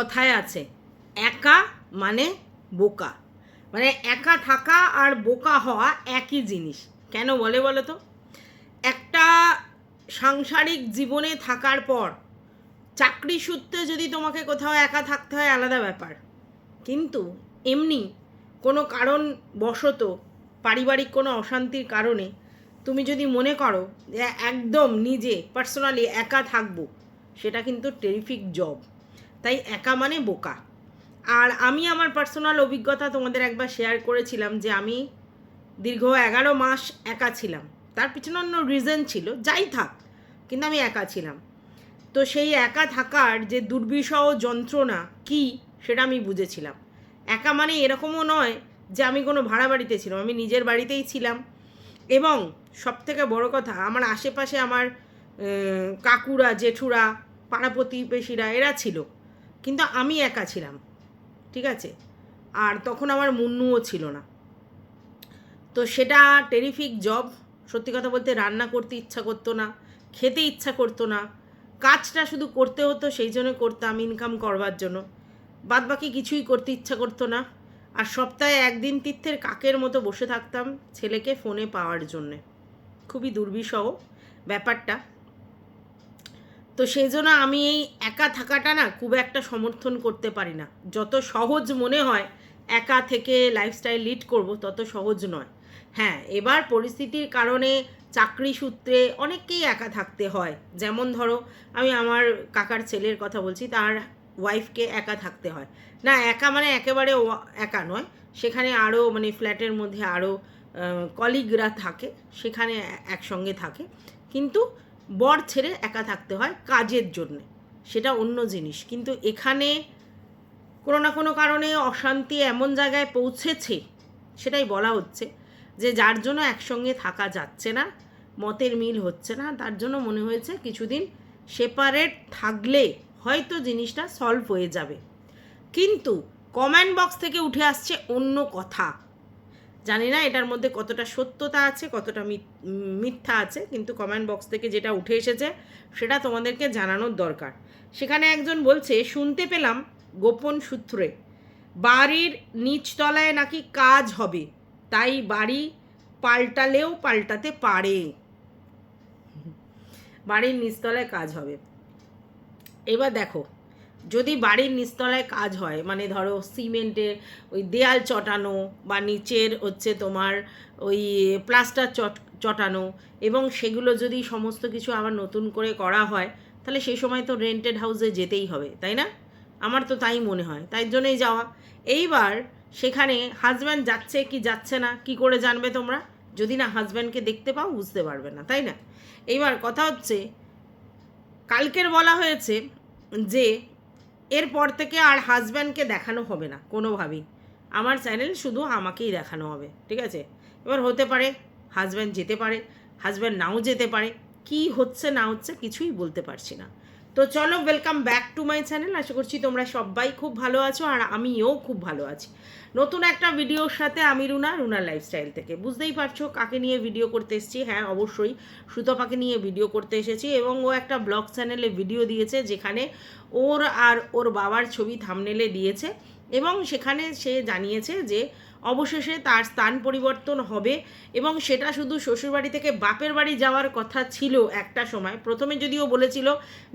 কথায় আছে, একা মানে বোকা। মানে একা থাকা আর বোকা হওয়া একই জিনিস। কেন বলে বলো তো? একটা সাংসারিক জীবনে থাকার পর চাকরি সূত্রে যদি তোমাকে কোথাও একা থাকতে হয়, আলাদা ব্যাপার। কিন্তু এমনি কোনো কারণ বশত, পারিবারিক কোনো অশান্তির কারণে তুমি যদি মনে করো যে একদম নিজে পার্সোনালি একা থাকব, সেটা কিন্তু টেরিফিক জব তাই একা মানে বোকা। আর আমি আমার পার্সোনাল অভিজ্ঞতা তোমাদের একবার শেয়ার করেছিলাম যে আমি দীর্ঘ এগারো মাস একা ছিলাম। তার পিছনে অন্য রিজন ছিল, যাই থাক, কিন্তু আমি একা ছিলাম। তো সেই একা থাকার যে দুর্বিষহ যন্ত্রণা কি, সেটা আমি বুঝেছিলাম। একা মানে এরকমও নয় যে আমি কোনো ভাড়া বাড়িতে ছিলাম, আমি নিজের বাড়িতেই ছিলাম। এবং সব থেকে বড় কথা, আমার আশেপাশে আমার কাকুরা, জেঠুরা, পাড়া প্রতিবেশীরা, এরা ছিল। কিন্তু আমি একা ছিলাম, ঠিক আছে? আর তখন আমার মুন্নুও ছিল না। তো সেটা টেরিফিক জব সত্যি কথা বলতে রান্না করতে ইচ্ছা করতো না, খেতে ইচ্ছা করতো না। কাজটা শুধু করতে হতো, সেই জন্য করতাম ইনকাম করবার জন্য। বাদ বাকি কিছুই করতে ইচ্ছা করতো না। আর সপ্তাহে একদিন তীর্থের কাকের মতো বসে থাকতাম ছেলেকে ফোনে পাওয়ার জন্যে। খুবই দুর্বিষহ ব্যাপারটা। তো সেই জন্য আমি এই একা থাকাটা না খুব একটা সমর্থন করতে পারি না। যত সহজ মনে হয় একা থেকে লাইফস্টাইল লিড করব, তত সহজ নয়। হ্যাঁ এবার পরিস্থিতির কারণে চাকরি সূত্রে অনেককেই একা থাকতে হয়। যেমন ধরো, আমি আমার কাকার ছেলের কথা বলছি, তার ওয়াইফকে একা থাকতে হয়। না, একা মানে একেবারে একা নয়। সেখানে আরও মানে ফ্ল্যাটের মধ্যে আরও কলিগরা থাকে, সেখানে একসঙ্গে থাকে। কিন্তু বর ছেড়ে একা থাকতে হয় কাজের জন্যে। সেটা অন্য জিনিস। কিন্তু এখানে কোনো না কোনো কারণে অশান্তি এমন জায়গায় পৌঁছেছে, সেটাই বলা হচ্ছে, যে যার জন্য একসঙ্গে থাকা যাচ্ছে না, মতের মিল হচ্ছে না, তার জন্য মনে হয়েছে কিছুদিন সেপারেট থাকলে হয়তো জিনিসটা সলভ হয়ে যাবে। কিন্তু কমেন্ট বক্স থেকে উঠে আসছে অন্য কথা। জানি না এটার মধ্যে কতটা সত্যতা আছে, কতটা মিথ- মিথ্যা আছে, কিন্তু কমেন্ট বক্স থেকে যেটা উঠে এসেছে সেটা তোমাদেরকে জানানোর দরকার। সেখানে একজন বলছে, শুনতে পেলাম গোপন সূত্রে বাড়ির নিচতলায় নাকি কাজ হবে, তাই বাড়ি পাল্টালেও পাল্টাতে পারে। বাড়ির নিচতলায় কাজ হবে। এবার দেখো যদি বাড়ির নিচতলায় কাজ হয় মানে ধরো সিমেন্টের ওই দেয়াল চটানো বা নিচের হচ্ছে তোমার ওই প্লাস্টার চট, চটানো এবং সেগুলো যদি সমস্ত কিছু আবার নতুন করে করা হয়, তাহলে সেই সময় তো রেন্টেড হাউসে যেতেই হবে, তাই না? আমার তো তাই মনে হয়, তাই জন্যই যাওয়া। এইবার সেখানে হাজব্যান্ড যাচ্ছে কি যাচ্ছে না, কি করে জানবে তোমরা? যদি না হাজব্যান্ডকে দেখতে পাও, বুঝতে পারবে না, তাই না? এইবার কথা হচ্ছে, কালকের বলা হয়েছে যে এরপর থেকে আর হাজব্যান্ডকে দেখানো হবে না, কোনোভাবেই। আমার চ্যানেল শুধু আমাকেই দেখানো হবে, ঠিক আছে? এবার হতে পারে হাজব্যান্ড যেতে পারে হাজব্যান্ড নাও যেতে পারে, কি হচ্ছে না হচ্ছে কিছুই বলতে পারছি না। তো চলো welcome back to my channel আশা করছি তোমরা সবাই খুব ভালো আছো আর আমিও খুব ভালো আছি। নতুন একটা ভিডিওর সাথে আমি রুনা রুনার লাইফস্টাইল থেকে। বুঝতেই পারছ কাকে নিয়ে ভিডিও করতে এসেছি? হ্যাঁ অবশ্যই সুতপাকে নিয়ে ভিডিও করতে এসেছি এবং ও একটা ব্লগ চ্যানেলে ভিডিও দিয়েছে যেখানে ওর আর ওর বাবার ছবি থামনেলে দিয়েছে এবং সেখানে সে জানিয়েছে যে অবশেষে তার স্থান পরিবর্তন হবে এবং সেটা শুধু শ্বশুরবাড়ি থেকে বাপের বাড়ি যাওয়ার কথা ছিল একটা সময়। প্রথমে যদিও বলেছিল,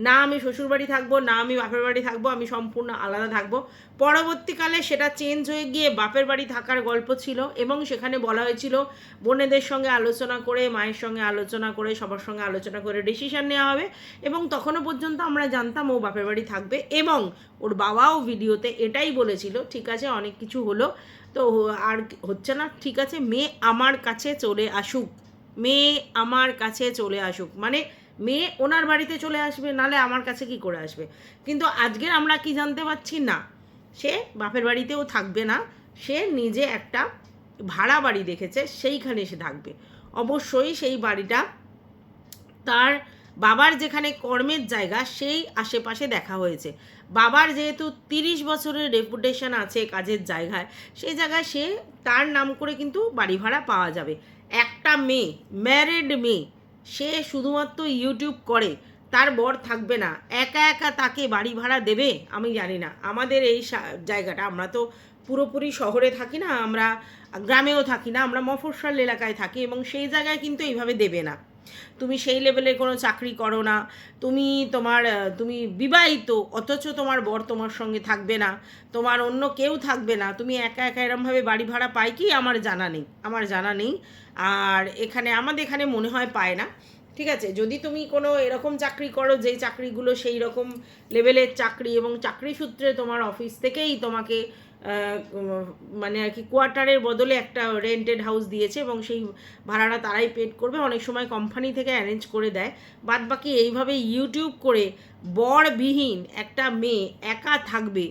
না, আমি শ্বশুরবাড়ি থাকব, না, আমি বাপের বাড়ি থাকব, আমি সম্পূর্ণ আলাদা থাকব। পরবর্তীকালে সেটা চেঞ্জ হয়ে গিয়ে বাপের বাড়ি থাকার গল্প ছিল এবং সেখানে বলা হয়েছিল, বোনেদের সঙ্গে আলোচনা করে, মায়ের সঙ্গে আলোচনা করে, সবার সঙ্গে আলোচনা করে ডিসিশান নেওয়া হবে। এবং তখনও পর্যন্ত আমরা জানতাম ও বাপের বাড়ি থাকবে এবং ওর বাবাও ভিডিওতে এটাই বলেছিল, ঠিক আছে, অনেক কিছু হলো। তো আর হচ্ছে না, ঠিক আছে, মেয়ে আমার কাছে চলে আসুক। মেয়ে আমার কাছে চলে আসুক। মানে মেয়ে ওনার বাড়িতে চলে আসবে, নালে আমার কাছে কি করে আসবে? কিন্তু আজকের আমরা কি জানতে পারছি না, সে বাপের বাড়িতেও থাকবে না, সে নিজে একটা ভাড়া বাড়ি দেখেছে, সেইখানে সে থাকবে। অবশ্যই সেই বাড়িটা তার বাবার যেখানে কর্মের জায়গা, সেই আশেপাশে দেখা হয়েছে। বাবার যেহেতু তিরিশ বছরের রেপুটেশন আছে কাজের জায়গায়, সেই জায়গায় সে তার নাম করে কিন্তু বাড়ি ভাড়া পাওয়া যাবে। একটা মেয়ে ম্যারিড মেয়ে, সে শুধুমাত্র ইউটিউব করে, তার বর থাকবে না। একা একা তাকে বাড়ি ভাড়া দেবে? আমি জানি না। আমাদের এই জায়গাটা, আমরা তো পুরোপুরি শহরে থাকি না, আমরা গ্রামেও থাকি না, আমরা মফস্বল এলাকায় থাকি এবং সেই জায়গায় কিন্তু এইভাবে দেবে না। তুমি সেই লেভেলের কোনো চাকরি করো না। তুমি তোমার তুমি বিবাহিত, অথচ তোমার বর তোমার সঙ্গে থাকবে না। তোমার অন্য কেউ থাকবে না। তুমি একা একা এরমভাবে বাড়ি ভাড়া পাই কি? আমার জানা নেই। আমার জানা নেই। আর এখানে, আমাদের এখানে মনে হয় পায় না। ঠিক আছে? যদি তুমি কোনো এরকম চাকরি করো, যেই চাকরিগুলো সেই রকম লেভেলের চাকরি এবং চাকরি সূত্রে তোমার অফিস থেকেই তোমাকে মানে আর কি কোয়ার্টারের বদলে একটা রেন্টেড হাউস দিয়েছে এবং সেই ভাড়াটা তারাই পেড করবে। অনেক সময় কোম্পানি থেকে অ্যারেঞ্জ করে দেয়। বাদ বাকি এইভাবে ইউটিউব করে বরবিহীন একটা মেয়ে একা থাকবে,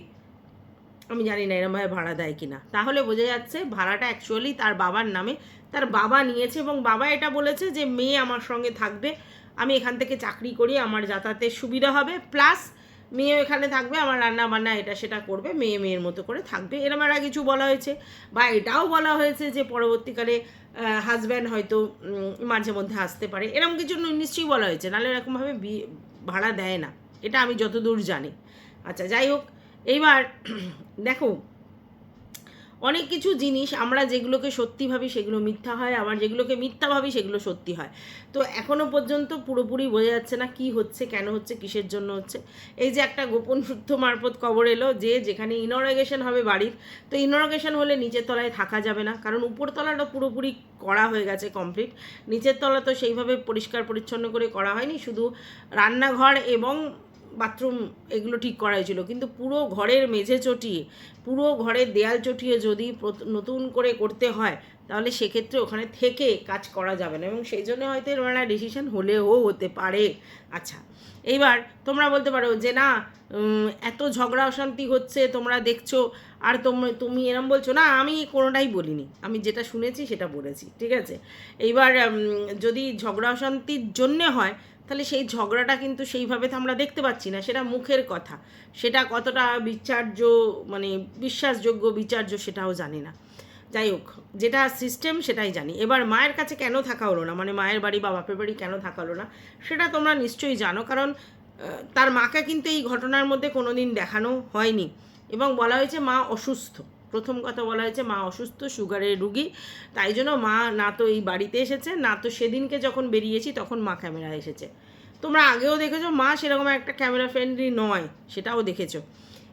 আমি জানি না এরমভাবে ভাড়া দেয় কিনা। তাহলে বোঝা যাচ্ছে ভাড়াটা অ্যাকচুয়ালি তার বাবার নামে, তার বাবা নিয়েছে এবং বাবা এটা বলেছে যে, মেয়ে আমার সঙ্গে থাকবে, আমি এখান থেকে চাকরি করি, আমার যাতায়াতের সুবিধা হবে। প্লাস মেয়ে এখানে থাকবে, আমার রান্না বান্না এটা সেটা করবে, মেয়ে মেয়ের মতো করে থাকবে। এরম আর কিছু বলা হয়েছে, বা এটাও বলা হয়েছে যে পরবর্তীকালে হাজব্যান্ড হয়তো মাঝে মধ্যে আসতে পারে। এরম কিছু নিশ্চয়ই বলা হয়েছে, নাহলে এরকমভাবে ভাড়া দেয় না। এটা আমি যতদূর জানি। আচ্ছা যাই হোক, এইবার, দেখো অনেক কিছু জিনিস আমরা যেগুলোকে সত্যি ভাবি সেগুলো মিথ্যা হয়, আবার যেগুলোকে মিথ্যা ভাবি সেগুলো সত্যি হয়। তো এখনও পর্যন্ত পুরোপুরি বোঝা যাচ্ছে না কি হচ্ছে, কেন হচ্ছে, কিসের জন্য হচ্ছে। এই যে একটা গোপন সূত্র মারফত খবর এলো যে যেখানে ইনরগেশন হবে বাড়ির, তো ইনরগেশন হলে নিচের তলায় থাকা যাবে না, কারণ উপরতলাটা পুরোপুরি করা হয়ে গেছে কমপ্লিট নিচের তলা তো সেইভাবে পরিষ্কার পরিচ্ছন্ন করে করা হয়নি, শুধু রান্নাঘর এবং বাথরুম এগুলো ঠিক করা হয়েছিল কিন্তু পুরো ঘরের মেঝে চটিয়ে পুরো ঘরের দেয়াল চটিয়ে যদি নতুন করে করতে হয়, তাহলে সেক্ষেত্রে ওখানে থেকে কাজ করা যাবে না। এবং সেই জন্য হয়তো এরকম একটা ডিসিশন হলেও হতে পারে। আচ্ছা এইবার তোমরা বলতে পারো যে না এত ঝগড়া অশান্তি হচ্ছে, তোমরা দেখছ, আর তোমরা, তুমি এরম বলছো, না, আমি কোনোটাই বলিনি। আমি যেটা শুনেছি সেটা বলেছি, ঠিক আছে? এইবার যদি ঝগড়া অশান্তির জন্যে হয় তাহলে সেই ঝগড়াটা কিন্তু সেইভাবে তো আমরা দেখতে পাচ্ছি না, সেটা মুখের কথা। সেটা কতটা বিচার্য মানে বিশ্বাসযোগ্য বিচার্য সেটাও জানি না। যাই হোক, যেটা সিস্টেম সেটাই জানি। এবার মায়ের কাছে কেন থাকা হলো না? মানে মায়ের বাড়ি বা বাপের বাড়ি কেন থাকা হলো না? সেটা তোমরা নিশ্চয়ই জানো, কারণ তার মাকে কিন্তু এই ঘটনার মধ্যে কোনো দিন দেখানো হয়নি। এবং বলা হয়েছে মা অসুস্থ। প্রথম কথা বলা হয়েছে মা অসুস্থ, সুগারের রুগী। তাই জন্য মা, না তো এই বাড়িতে এসেছে, না তো সেদিনকে যখন বেরিয়েছি তখন মা ক্যামেরা এসেছে। তোমরা আগেও দেখেছ, মা সেরকম একটা ক্যামেরা ফ্রেন্ডলি নয়, সেটাও দেখেছ।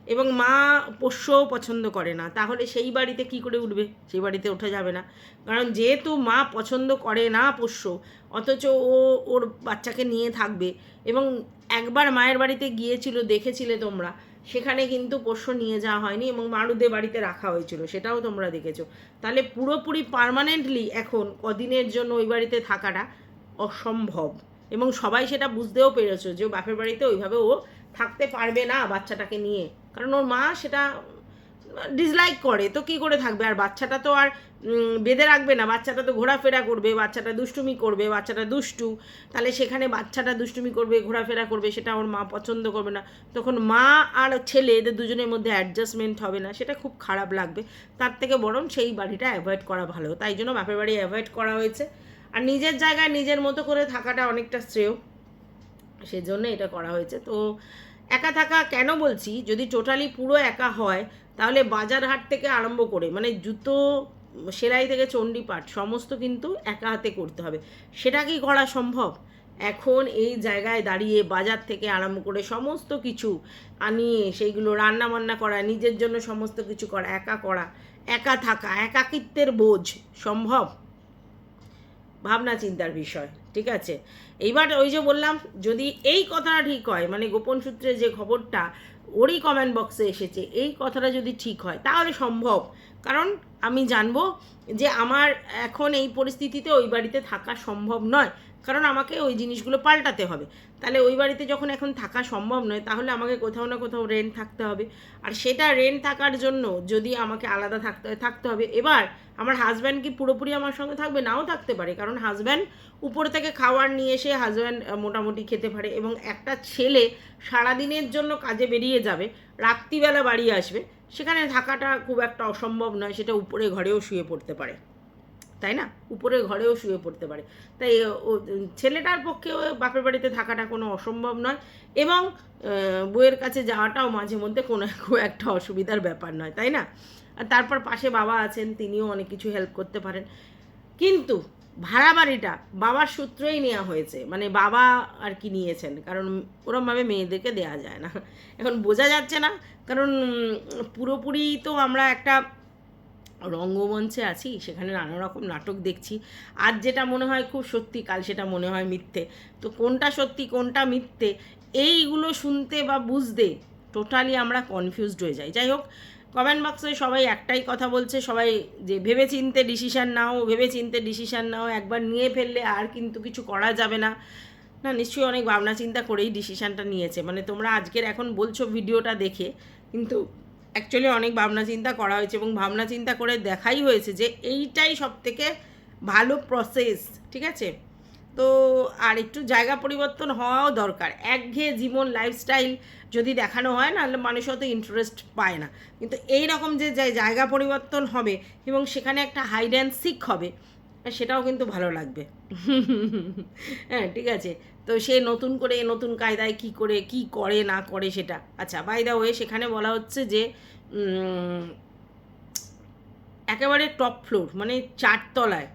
এবং মা পোষ্যও পছন্দ করে না, তাহলে সেই বাড়িতে কি করে উঠবে? সেই বাড়িতে ওঠা যাবে না। কারণ যেহেতু মা পছন্দ করে না পোষ্য, অথচ ও, ওর বাচ্চাকে নিয়ে থাকবে। এবং একবার মায়ের বাড়িতে গিয়েছিল, দেখেছিলে তোমরা সেখানে কিন্তু পোষ্য নিয়ে যাওয়া হয়নি এবং মারুদে বাড়িতে রাখা হয়েছিল, সেটাও তোমরা দেখেছ। তাহলে পুরোপুরি পারমানেন্টলি এখন কদিনের জন্য ওই বাড়িতে থাকাটা অসম্ভব এবং সবাই সেটা বুঝতেও পেরেছ যে বাপের বাড়িতে ওইভাবে ও থাকতে পারবে না বাচ্চাটাকে নিয়ে। কারণ ওর মা সেটা ডিসলাইক করে, তো কি করে থাকবে? আর বাচ্চাটা তো আর বেঁধে রাখবে না। বাচ্চাটা তো ঘোরাফেরা করবে, বাচ্চাটা দুষ্টুমি করবে, বাচ্চাটা দুষ্টু। তাহলে সেখানে বাচ্চাটা দুষ্টুমি করবে, ঘোরাফেরা করবে, সেটা ওর মা পছন্দ করবে না। তখন মা আর ছেলে এদের দুজনের মধ্যে অ্যাডজাস্টমেন্ট হবে না। সেটা খুব খারাপ লাগবে। তার থেকে বরং সেই বাড়িটা অ্যাভয়েড করা ভালো। তাই জন্য বাপের বাড়ি অ্যাভয়েড করা হয়েছে। আর নিজের জায়গায় নিজের মতো করে থাকাটা অনেকটা শ্রেয়। সেজন্য এটা করা হয়েছে। তো একা থাকা কেন বলছি? যদি টোটালি পুরো একা হয় তাহলে বাজার হাট থেকে আরম্ভ করে মানে জুতো, সেলাই থেকে চণ্ডীপাঠ সমস্ত কিন্তু একা হাতে করতে হবে। সেটা কি করা সম্ভব? এখন এই জায়গায় দাঁড়িয়ে বাজার থেকে আরম্ভ করে সমস্ত কিছু আনিয়ে সেইগুলো রান্না বান্না করা, নিজের জন্য সমস্ত কিছু করা, একা করা, একা থাকা, একাকিত্বের বোঝ সম্ভব? ভাবনা চিন্তার বিষয়, ঠিক আছে? এইবার ওই যে বললাম, যদি এই কথাটা ঠিক হয় মানে গোপন সূত্রে যে খবরটা ওরই কমেন্ট বক্সে এসেছে, এই কথাটা যদি ঠিক হয়, তাহলে সম্ভব। কারণ আমি জানব যে আমার এখন এই পরিস্থিতিতে ওই বাড়িতে থাকা সম্ভব নয়, কারণ আমাকে ওই জিনিসগুলো পাল্টাতে হবে। তাহলে ওই বাড়িতে যখন এখন থাকা সম্ভব নয়, তাহলে আমাকে কোথাও না কোথাও রেন্ট থাকতে হবে। আর সেটা রেন্ট থাকার জন্য যদি আমাকে আলাদা থাকতে থাকতে হবে। এবার আমার হাজব্যান্ড কি পুরোপুরি আমার সঙ্গে থাকবে? নাও থাকতে পারে। কারণ হাজব্যান্ড উপর থেকে খাওয়ার নিয়ে এসে হাজব্যান্ড মোটামুটি খেতে পারে এবং একটা ছেলে সারাদিনের জন্য কাজে বেরিয়ে যাবে, রাত্রিবেলা বাড়ি আসবে, সেখানে থাকাটা খুব একটা অসম্ভব নয়, সেটা উপরে ঘরেও শুয়ে পড়তে পারে। তাই না? উপরে ঘরেও শুয়ে পড়তে পারে। তাই ও ছেলেটার পক্ষে বাপের বাড়িতে থাকাটা কোনো অসম্ভব নয় এবং আহ, বউয়ের কাছে যাওয়াটাও মাঝে মধ্যে কোনো একটা অসুবিধার ব্যাপার নয় তাই না? আর তারপর পাশে বাবা আছেন তিনিও অনেক কিছু হেল্প করতে পারেন। কিন্তু ভাড়া বাড়িটা বাবার সূত্রেই নেওয়া হয়েছে। মানে বাবা আর কি নিয়েছেন? কারণ ওরমভাবে মেয়েদেরকে দেয়া যায় না। এখন বোঝা যাচ্ছে না। কারণ পুরোপুরি তো আমরা একটা রঙ্গমঞ্চে আছি, সেখানে নানা রকম নাটক দেখছি। আজ যেটা মনে হয় খুব সত্যি, কাল সেটা মনে হয় মিথ্যে। তো কোনটা সত্যি, কোনটা মিথ্যে, এইগুলো শুনতে বা বুঝতে টোটালি আমরা কনফিউজড হয়ে যাই। যাই হোক কমেন্ট বক্সে সবাই একটাই কথা বলছে, সবাই যে ভেবে চিনতে ডিসিশান নাও ভেবে চিনতে ডিসিশান নাও, একবার নিয়ে ফেললে আর কিন্তু কিছু করা যাবে না। না, নিশ্চয়ই অনেক ভাবনা চিন্তা করেই ডিসিশানটা নিয়েছে। মানে তোমরা আজকের এখন বলছো ভিডিওটা দেখে, কিন্তু অ্যাকচুয়ালি অনেক ভাবনা চিন্তা করা হয়েছে এবং ভাবনা চিন্তা করে দেখাই হয়েছে যে এইটাই সব থেকে ভালো প্রসেস ঠিক আছে? তো আর একটু জায়গা পরিবর্তন হওয়াও দরকার। একঘেয়ে জীবন লাইফস্টাইল যদি দেখানো হয় না মানুষ অত ইন্টারেস্ট পায় না। কিন্তু এই রকম যে জায়গা পরিবর্তন হবে এবং সেখানে একটা হাইড অ্যান্ড সিক হবে সেটাও কিন্তু ভালো লাগবে। হ্যাঁ ঠিক আছে। তো সে নতুন করে নতুন কায়দায় কি করে কি করে, না করে সেটা। আচ্ছা বাই দা ওয়ে সেখানে বলা হচ্ছে যে একেবারে টপ ফ্লোর মানে চারতলায়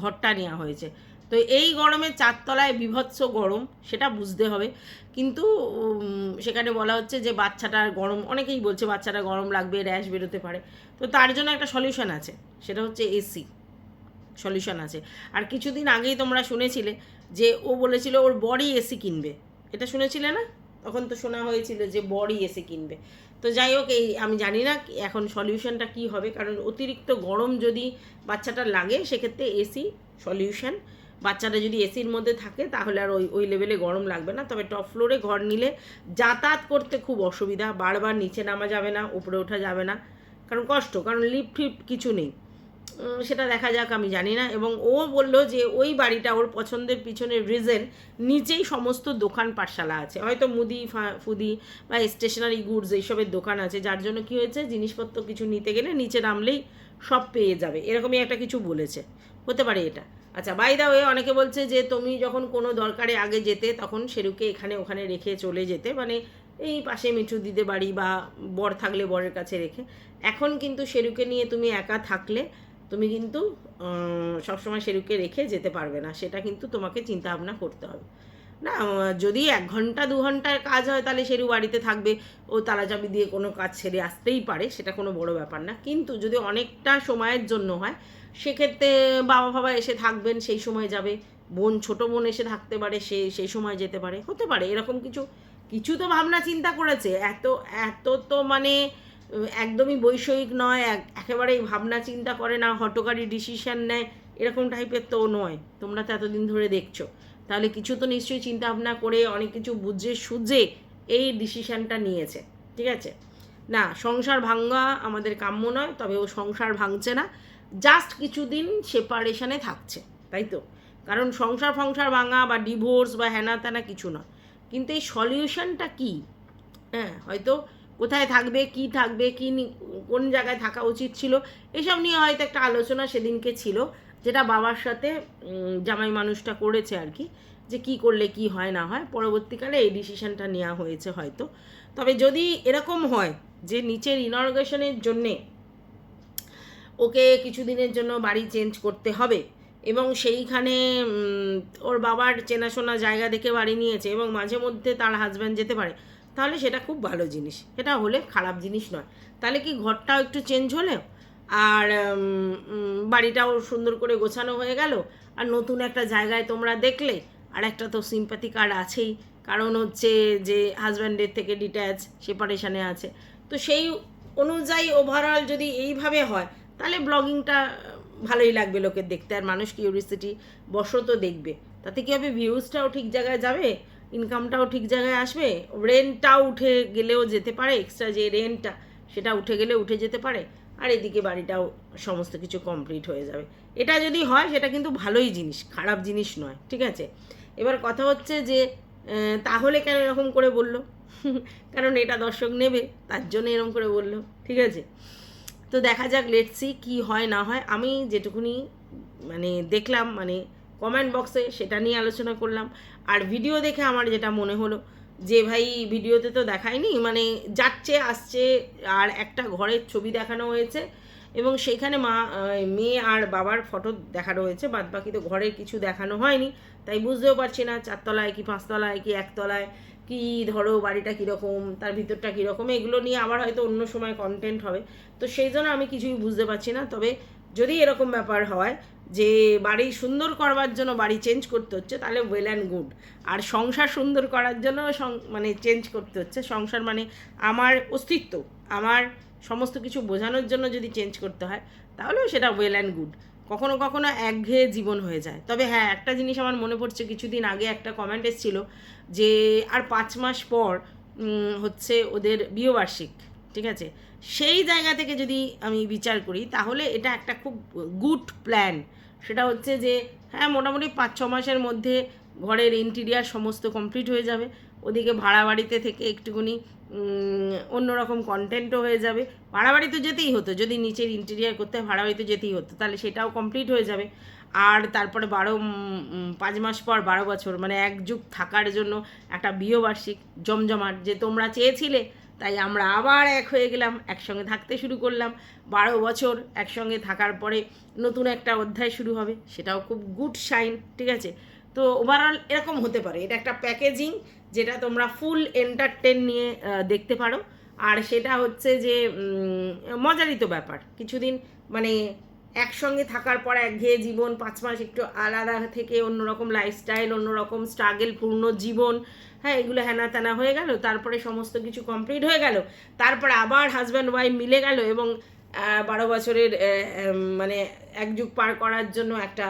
ঘরটা নেওয়া হয়েছে। তো এই গরমে চারতলায় বিভৎস গরম, সেটা বুঝতে হবে। কিন্তু সেখানে বলা হচ্ছে যে, বাচ্চাটার গরম, অনেকেই বলছে বাচ্চাটা গরম লাগবে, র্যাশ বেরোতে পারে। তো তার জন্য একটা সলিউশন আছে, সেটা হচ্ছে এসি সলিউশন আছে। আর কিছুদিন আগেই তোমরা শুনেছিলে যে ও বলেছিল ওর বডি এসি কিনবে। এটা শুনেছিলে না? তখন তো শোনা হয়েছিল যে বডি এসি কিনবে। তো যাই হোক, এই আমি জানি না এখন সলিউশনটা কি হবে, কারণ অতিরিক্ত গরম যদি বাচ্চাটা লাগে, সেক্ষেত্রে এসি সলিউশন। বাচ্চাটা যদি এসির মধ্যে থাকে, তাহলে আর ওই ওই লেভেলে গরম লাগবে না। তবে টপ ফ্লোরে ঘর নিলে যাতায়াত করতে খুব অসুবিধা। বারবার নিচে নামা যাবে না, উপরে ওঠা যাবে না। কারণ কষ্ট, কারণ লিফট ফিফট কিছু নেই। সেটা দেখা যাক, আমি জানি না। এবং ও বলল যে ওই বাড়িটা ওর পছন্দের পিছনের রিজন নিচেই সমস্ত দোকান পাঠশালা আছে। হয়তো মুদি ফুদি বা স্টেশনারি গুডস এইসবের দোকান আছে, যার জন্য কি হয়েছে, জিনিসপত্র কিছু নিতে গেলে নিচে নামলেই সব পেয়ে যাবে। এরকমই একটা কিছু বলেছে। হতে পারে এটা। আচ্ছা বাই দা ওয়ে অনেকে বলছে যে তুমি যখন কোনো দরকারে আগে যেতে, তখন সেরুকে এখানে ওখানে রেখে চলে যেতে। মানে এই পাশে মিঠু দিতে বাড়ি বা বর থাকলে বরের কাছে রেখে। এখন কিন্তু সেরুকে নিয়ে তুমি একা থাকলে তুমি কিন্তু সবসময় সেরুকে রেখে যেতে পারবে না। সেটা কিন্তু তোমাকে চিন্তা ভাবনা করতে হবে। না, যদি এক ঘণ্টা, দু ঘণ্টার কাজ হয়, তাহলে সেরু বাড়িতে থাকবে। ও তালা চাবি দিয়ে কোনো কাজ ছেড়ে আসতেই পারে, সেটা কোনো বড় ব্যাপার না। কিন্তু যদি অনেকটা সময়ের জন্য হয়, সেক্ষেত্রে বাবা বাবা এসে থাকবেন, সেই সময় যাবে। বোন, ছোট বোন এসে থাকতে পারে, সে সেই সময় যেতে পারে। হতে পারে, এরকম কিছু কিছু তো ভাবনা চিন্তা করেছে। এত এত তো মানে একদমই বৈষয়িক নয়, এক- একেবারেই ভাবনা চিন্তা করে না, হটকারী ডিসিশন নেয়, এরকম টাইপের তো নয়। তোমরা তো এতদিন ধরে দেখছ। তাহলে কিছু তো নিশ্চয়ই চিন্তা ভাবনা করে অনেক কিছু বুঝে সুঝে এই ডিসিশনটা নিয়েছে, ঠিক আছে? না, সংসার ভাঙ্গা আমাদের কাম্য নয়, তবে ও সংসার ভাঙছে না। জাস্ট কিছুদিন সেপারেশনে থাকছে, তাই তো? কারণ সংসার ফংসার ভাঙা বা ডিভোর্স বা হ্যানা ত্যানা কিছু না কিন্তু এই সলিউশনটা কি? হ্যাঁ হয়তো কোথায় থাকবে, কি থাকবে, কি কোন জায়গায় থাকা উচিত ছিল, এসব নিয়ে হয়তো একটা আলোচনা সেদিনকে ছিল, যেটা বাবার সাথে জামাই মানুষটা করেছে আর কি, যে কি করলে কি হয় না হয়, পরবর্তীকালে এই ডিসিশনটা নেওয়া হয়েছে হয়তো। তবে যদি এরকম হয়, যে নিচের ইনর্গেশনের জন্যে ওকে কিছুদিনের জন্য বাড়ি চেঞ্জ করতে হবে, এবং সেইখানে ওর বাবার চেনাশোনা জায়গা দেখে বাড়ি নিয়েছে, এবং মাঝে মধ্যে তার হাজব্যান্ড যেতে পারে তাহলে সেটা খুব ভালো জিনিস। সেটা হলে খারাপ জিনিস নয়। তাহলে কি ঘরটাও একটু চেঞ্জ হলো? আর বাড়িটাও সুন্দর করে গোছানো হয়ে গেল? আর নতুন একটা জায়গায় তোমরা দেখলে? আর একটা তো সিম্প্যাথি কার্ড আছেই। কারণ হচ্ছে যে হাজব্যান্ডের থেকে ডিট্যাচ সেপারেশানে আছে। তো সেই অনুযায়ী ওভারঅল যদি এইভাবে হয়, তাহলে ব্লগিংটা ভালোই লাগবে লোকের দেখতে। আর মানুষ কিউরিসিটি বশত দেখবে। তাতে কি হবে? ভিউজটাও ঠিক জায়গায় যাবে? ইনকামটাও ঠিক জায়গায় আসবে রেন্টটাও উঠে গেলেও যেতে পারে এক্সট্রা যে রেন্টটা সেটা উঠে গেলে উঠে যেতে পারে, আর এদিকে বাড়িটাও সমস্ত কিছু কমপ্লিট হয়ে যাবে। এটা যদি হয়, সেটা কিন্তু ভালোই জিনিস, খারাপ জিনিস নয়, ঠিক আছে? এবার কথা হচ্ছে যে তাহলে কেন এরকম করে বলল? কারণ এটা দর্শক নেবে, তার জন্য এরকম করে বলল, ঠিক আছে? তো দেখা যাক লেটসি কি হয়, না হয়। আমি যেটুকুনি মানে দেখলাম মানে কমেন্ট বক্সে সেটা নিয়ে আলোচনা করলাম। আর ভিডিও দেখে আমার যেটা মনে হলো, যে ভাই ভিডিওতে তো দেখায়নি মানে যাচ্ছে, আসছে, আর একটা ঘরের ছবি দেখানো হয়েছে এবং সেইখানে মা মেয়ে আর বাবার ফটো দেখানো হয়েছে বাদ বাকি তো ঘরের কিছু দেখানো হয়নি, তাই বুঝতেও পারছি না চারতলায় কি পাঁচতলায় কি একতলায়, কি ধরো বাড়িটা কীরকম, তার ভিতরটা কীরকম, এগুলো নিয়ে আবার হয়তো অন্য সময় কন্টেন্ট হবে, তো সেই জন্য আমি কিছুই বুঝতে পারছি না, তবে যদি এরকম ব্যাপার হয় যে বাড়ি সুন্দর করবার জন্য বাড়ি চেঞ্জ করতে হচ্ছে, তাহলে ওয়েল অ্যান্ড গুড আর সংসার সুন্দর করার জন্য মানে চেঞ্জ করতে হচ্ছে। সংসার মানে আমার অস্তিত্ব, আমার সমস্ত কিছু বোঝানোর জন্য যদি চেঞ্জ করতে হয়, তাহলেও সেটা ওয়েল অ্যান্ড গুড কখনো কখনো একঘেয়ে জীবন হয়ে যায়। তবে হ্যাঁ একটা জিনিস আমার মনে পড়ছে, কিছুদিন আগে একটা কমেন্ট এসেছিল যে, আর পাঁচ মাস পর হচ্ছে ওদের বিয়েবার্ষিক, ঠিক আছে? সেই জায়গা থেকে যদি আমি বিচার করি, তাহলে এটা একটা খুব গুড প্ল্যান। সেটা হচ্ছে যে হ্যাঁ মোটামুটি পাঁচ, ছ মাসের মধ্যে ঘরের ইন্টিরিয়ার সমস্ত কমপ্লিট হয়ে যাবে। ওদিকে ভাড়া বাড়িতে থেকে একটুখানি অন্যরকম কন্টেন্টও হয়ে যাবে। ভাড়া বাড়ি তো যেতেই হতো, যদি নিচের ইন্টেরিয়ার করতে ভাড়া বাড়িতে যেতেই হতো, তাহলে সেটাও কমপ্লিট হয়ে যাবে। আর তারপরে বারো পাঁচ মাস পর বারো বছর মানে এক যুগ থাকার জন্য একটা বিয়েবার্ষিক, জমজমাট, যে তোমরা চেয়েছিলে তাই আমরা আবার এক হয়ে গেলাম, একসঙ্গে থাকতে শুরু করলাম। বারো বছর একসঙ্গে থাকার পরে নতুন একটা অধ্যায় শুরু হবে, সেটাও খুব গুড সাইন ঠিক আছে? তো ওভারঅল এরকম হতে পারে। এটা একটা প্যাকেজিং যেটা তোমরা ফুল এন্টারটেন নিয়ে দেখতে পারো। আর সেটা হচ্ছে যে মজারিত ব্যাপার। কিছুদিন মানে একসঙ্গে থাকার পর একঘেয়ে জীবন, পাঁচ মাস একটু আলাদা থেকে অন্যরকম লাইফস্টাইল অন্যরকম স্ট্রাগেলপূর্ণ জীবন হ্যাঁ এগুলো হেনা তেনা হয়ে গেল, তারপরে সমস্ত কিছু কমপ্লিট হয়ে গেল, তারপরে আবার হাজব্যান্ড ওয়াইফ মিলে গেল এবং বারো বছরের মানে এক যুগ পার করার জন্য একটা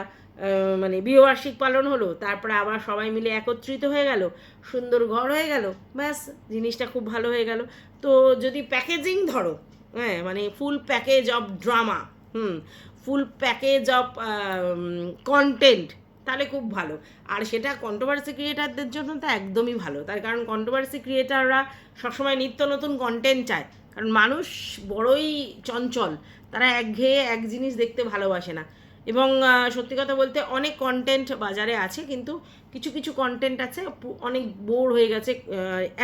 মানে বিয়েবার্ষিক পালন হলো, তারপরে আবার সবাই মিলে একত্রিত হয়ে গেল, সুন্দর ঘর হয়ে গেল, ব্যাস, জিনিসটা খুব ভালো হয়ে গেল। তো যদি প্যাকেজিং ধরো হ্যাঁ মানে full package of drama hmm full package of content তাহলে খুব ভালো। আর সেটা কন্ট্রোভার্সি ক্রিয়েটারদের জন্য তো একদমই ভালো। তার কারণ কন্ট্রোভার্সি ক্রিয়েটাররা সবসময় নিত্য নতুন কন্টেন্ট চায়। কারণ মানুষ বড়ই চঞ্চল। তারা একঘেয়ে এক জিনিস দেখতে ভালোবাসে না। এবং সত্যি কথা বলতে অনেক কন্টেন্ট বাজারে আছে, কিন্তু কিছু কিছু কন্টেন্ট আছে অনেক বোর হয়ে গেছে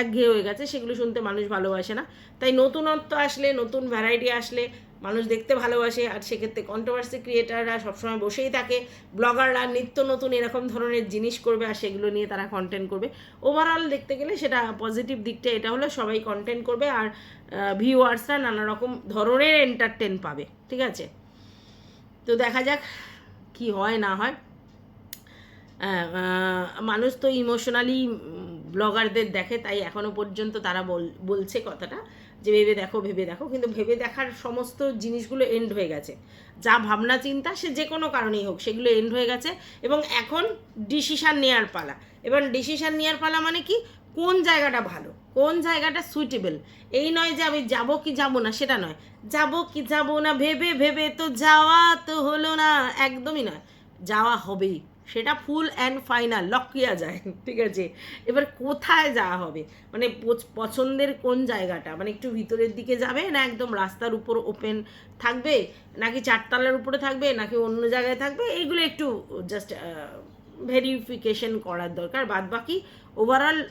একঘেয়ে হয়ে গেছে, সেগুলো শুনতে মানুষ ভালোবাসে না। তাই নতুনত্ব আসলে, নতুন ভ্যারাইটি আসলে মানুষ দেখতে ভালোবাসে, আর সেক্ষেত্রে কন্ট্রোভার্সি ক্রিয়েটাররা সবসময় বসেই থাকে ব্লগাররা নিত্য নতুন এরকম ধরনের জিনিস করবে, আর সেগুলো নিয়ে তারা কন্টেন্ট করবে। ওভারঅল দেখতে গেলে সেটা পজিটিভ দিকটা, এটা হলো সবাই কন্টেন্ট করবে, আর ভিউয়ার্সরা নানা রকম ধরনের এন্টারটেন পাবে, ঠিক আছে? তো দেখা যাক কি হয় না হয়। আহ, মানুষ তো ইমোশনালি ব্লগারদের দেখে তাই এখনও পর্যন্ত তারা বল বলছে কথাটা যে ভেবে দেখো ভেবে দেখো। কিন্তু ভেবে দেখার সমস্ত জিনিসগুলো এন্ড হয়ে গেছে। যা ভাবনা চিন্তা সে যে কোনো কারণেই হোক সেগুলো এন্ড হয়ে গেছে। এবং এখন ডিসিশান নেওয়ার পালা। এবার ডিসিশান নেওয়ার পালা মানে কি? কোন জায়গাটা ভালো? কোন জায়গাটা সুইটেবল এই নয় যে আমি যাব কি যাব না, সেটা নয়। যাব কি যাব না, ভেবে ভেবে তো যাওয়া তো হলো না, একদমই নয়। যাওয়া হবেই। সেটা ফুল অ্যান্ড ফাইনাল লকিয়া যায়, ঠিক আছে? এবার কোথায় যাওয়া হবে? মানে পছ- পছন্দের কোন জায়গাটা? মানে একটু ভিতরের দিকে যাবে না একদম রাস্তার উপর ওপেন থাকবে? নাকি চারতলার উপরে থাকবে? নাকি অন্য জায়গায় থাকবে? এইগুলো একটু জাস্ট ভেরিফিকেশন করার দরকার। বাদ বাকি ওভারঅল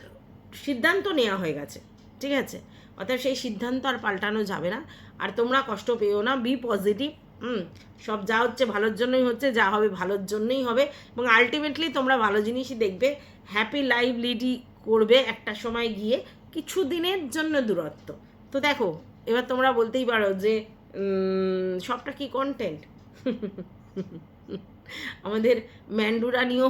সিদ্ধান্ত নেওয়া হয়ে গেছে, ঠিক আছে? অর্থাৎ সেই সিদ্ধান্ত আর পাল্টানো যাবে না। আর তোমরা কষ্ট পেও না বি পজিটিভ হুম? সব যা হচ্ছে ভালোর জন্যই হচ্ছে, যা হবে ভালোর জন্যই হবে। এবং আলটিমেটলি তোমরা ভালো জিনিসই দেখবে হ্যাপি লাইফ লিডি করবে একটা সময় গিয়ে, কিছু দিনের জন্য দূরত্ব। তো দেখো, এবার তোমরা বলতেই পারো যে সবটা কি কন্টেন্ট আমাদের ম্যান্ডুরানিও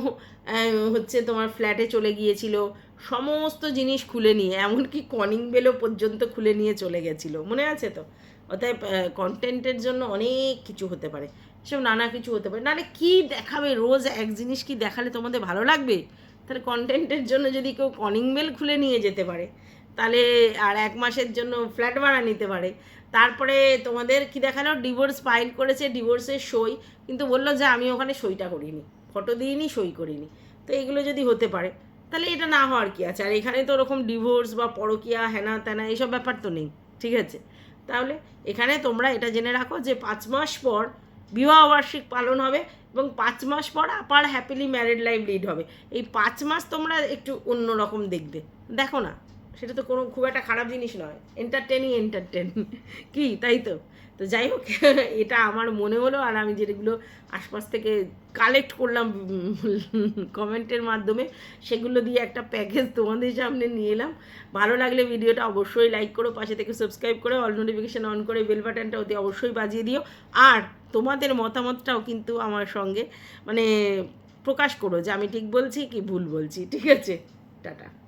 হচ্ছে তোমার ফ্ল্যাটে চলে গিয়েছিল। সমস্ত জিনিস খুলে নিয়ে, এমনকি কনিং বেলও পর্যন্ত খুলে নিয়ে চলে গেছিল। মনে আছে তো? অতএব কন্টেন্টের জন্য অনেক কিছু হতে পারে। সব নানা কিছু হতে পারে। নাহলে কি দেখাবে? রোজ এক জিনিস কি দেখালে তোমাদের ভালো লাগবে? তাহলে কন্টেন্টের জন্য যদি কেউ কনিং বেল খুলে নিয়ে যেতে পারে, তাহলে আর এক মাসের জন্য ফ্ল্যাট ভাড়া নিতে পারে। তারপরে তোমাদের কি দেখাল? ডিভোর্স ফাইল করেছে ডিভোর্সের সই। কিন্তু বলল যে, আমি ওখানে সইটা করিনি। ফটো দিইনি, সই করিনি। তো এগুলো যদি হতে পারে তাহলে এটা না হওয়ার কি আছে? আর এখানে তো ওরকম ডিভোর্স বা পরকিয়া, হেনা তেনা এইসব ব্যাপার তো নেই, ঠিক আছে? তাহলে এখানে তোমরা এটা জেনে রাখো যে পাঁচ মাস পর বিবাহবার্ষিক পালন হবে এবং পাঁচ মাস পর আবার হ্যাপিলি ম্যারিড লাইফ লিড হবে। এই পাঁচ মাস তোমরা একটু অন্যরকম দেখবে। দেখো না, সেটা তো কোনো খুব একটা খারাপ জিনিস নয়। এন্টারটেনই এন্টারটেন কি, তাই তো? তো যাই হোক, এটা আমার মনে হলো আর আমি যেগুলো আশপাশ থেকে কালেক্ট করলাম কমেন্টের মাধ্যমে, সেগুলো দিয়ে একটা প্যাকেজ তোমাদের সামনে নিয়ে এলাম। ভালো লাগলে ভিডিওটা অবশ্যই লাইক করো, পাশে থেকে সাবস্ক্রাইব করে অল নোটিফিকেশান অন করে বেল বাটনটা অতি অবশ্যই বাজিয়ে দিও। আর তোমাদের মতামতটাও কিন্তু আমার সঙ্গে মানে প্রকাশ করো যে আমি ঠিক বলছি কি ভুল বলছি, ঠিক আছে? টাটা।